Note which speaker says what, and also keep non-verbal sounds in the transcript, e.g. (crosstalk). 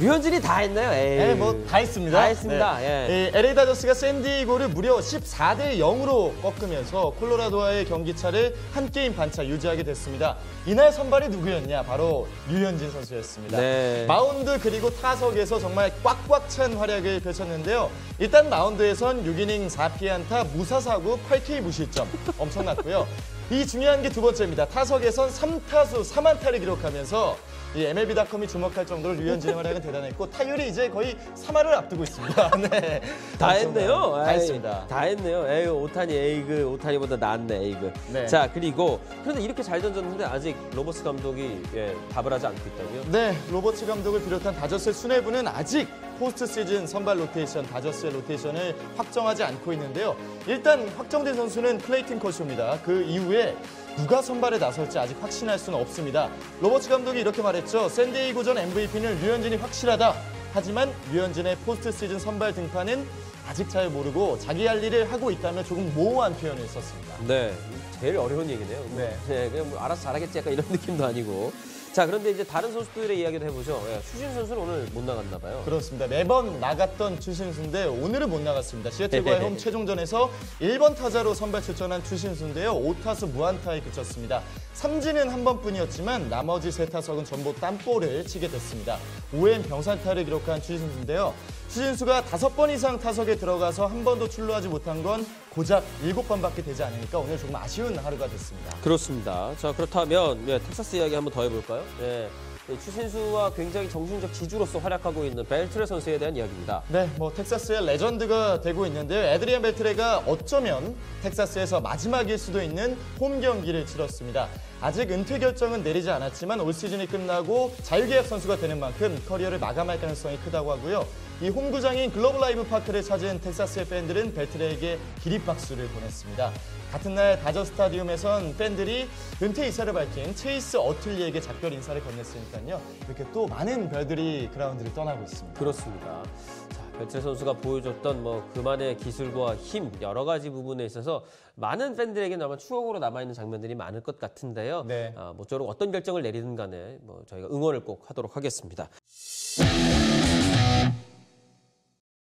Speaker 1: 류현진이 다 했나요?
Speaker 2: 네, 뭐다 했습니다.
Speaker 1: 다 했습니다. 예.
Speaker 2: 이 LA 다저스가 샌디에이고를 무려 14대 0으로 꺾으면서 콜로라도와의 경기차를 한 게임 반차 유지하게 됐습니다. 이날 선발이 누구였냐? 바로 류현진 선수였습니다.
Speaker 1: 네.
Speaker 2: 마운드 그리고 타석에서 정말 꽉꽉 찬 활약을 펼쳤는데요. 일단 마운드에선 6이닝 4피안타 무사사구 8K 무실점 엄청났고요. 이 중요한 게 두 번째입니다. 타석에선 3타수 3안타를 기록하면서 이 MLB.com이 주목할 정도로 류현진의 활약은 대단했고 타율이 이제 거의 3할을 앞두고 있습니다. (laughs) 네. (laughs)
Speaker 1: 다 했네요.
Speaker 2: 다
Speaker 1: 에이,
Speaker 2: 했습니다.
Speaker 1: 다 했네요. 에이, 오타니 에이그, 오타니보다 낫네, 에이그.
Speaker 2: 네.
Speaker 1: 자, 그리고 그런데 이렇게 잘 던졌는데 아직 로버스 감독이 예, 답을 하지 않고 있다고요?
Speaker 2: 네, 로버츠 감독을 비롯한 다저스의 수뇌부는 아직 포스트 시즌 선발 로테이션, 다저스의 로테이션을 확정하지 않고 있는데요. 일단 확정된 선수는 클레이튼 커쇼입니다. 그 이후에 누가 선발에 나설지 아직 확신할 수는 없습니다. 로버츠 감독이 이렇게 말했죠. 샌디에이고전 MVP는 류현진이 확실하다. 하지만 류현진의 포스트 시즌 선발 등판은 아직 잘 모르고 자기 할 일을 하고 있다며 조금 모호한 표현을 썼습니다.
Speaker 1: 네, 제일 어려운 얘기네요.
Speaker 2: 네.
Speaker 1: 네, 그냥 뭐 알아서 잘하겠지 약간 이런 (laughs) 느낌도 아니고. 자, 그런데 이제 다른 선수들의 이야기도 해보죠. 예, 추신 선수는 오늘 못 나갔나 봐요.
Speaker 2: 그렇습니다. 매번 나갔던 추신수인데 오늘은 못 나갔습니다. 시애틀과의 홈 (laughs) 최종전에서 1번 타자로 선발 출전한 추신수인데요. 5타수 무안타에 그쳤습니다. 삼진은 한 번뿐이었지만 나머지 세 타석은 전부 땀볼을 치게 됐습니다. 5회 병살타를 기록한 추신수인데요. 추신수가 다섯 번 이상 타석에 들어가서 한 번도 출루하지 못한 건 고작 일곱 번밖에 되지 않으니까 오늘 조금 아쉬운 하루가 됐습니다.
Speaker 1: 그렇습니다. 자, 그렇다면 예, 텍사스 이야기 한번 더 해볼까요? 예, 이 추신수와 굉장히 정신적 지주로서 활약하고 있는 벨트레 선수에 대한 이야기입니다.
Speaker 2: 네, 뭐 텍사스의 레전드가 되고 있는데요. 에드리안 벨트레가 어쩌면 텍사스에서 마지막일 수도 있는 홈 경기를 치렀습니다. 아직 은퇴 결정은 내리지 않았지만 올 시즌이 끝나고 자유계약 선수가 되는 만큼 커리어를 마감할 가능성이 크다고 하고요. 이 홈구장인 글로벌 라이브 파크를 찾은 텍사스의 팬들은 벨트레에게 기립박수를 보냈습니다. 같은 날 다저 스타디움에선 팬들이 은퇴 이사를 밝힌 체이스 어틀리에게 작별 인사를 건넸으니까요. 이렇게 또 많은 별들이 그라운드를 떠나고 있습니다.
Speaker 1: 그렇습니다. 자, 벨트레 선수가 보여줬던 뭐 그만의 기술과 힘 여러 가지 부분에 있어서 많은 팬들에게는 아마 추억으로 남아있는 장면들이 많을 것 같은데요.
Speaker 2: 네.
Speaker 1: 아, 모쪼록 어떤 결정을 내리든 간에 뭐 저희가 응원을 꼭 하도록 하겠습니다.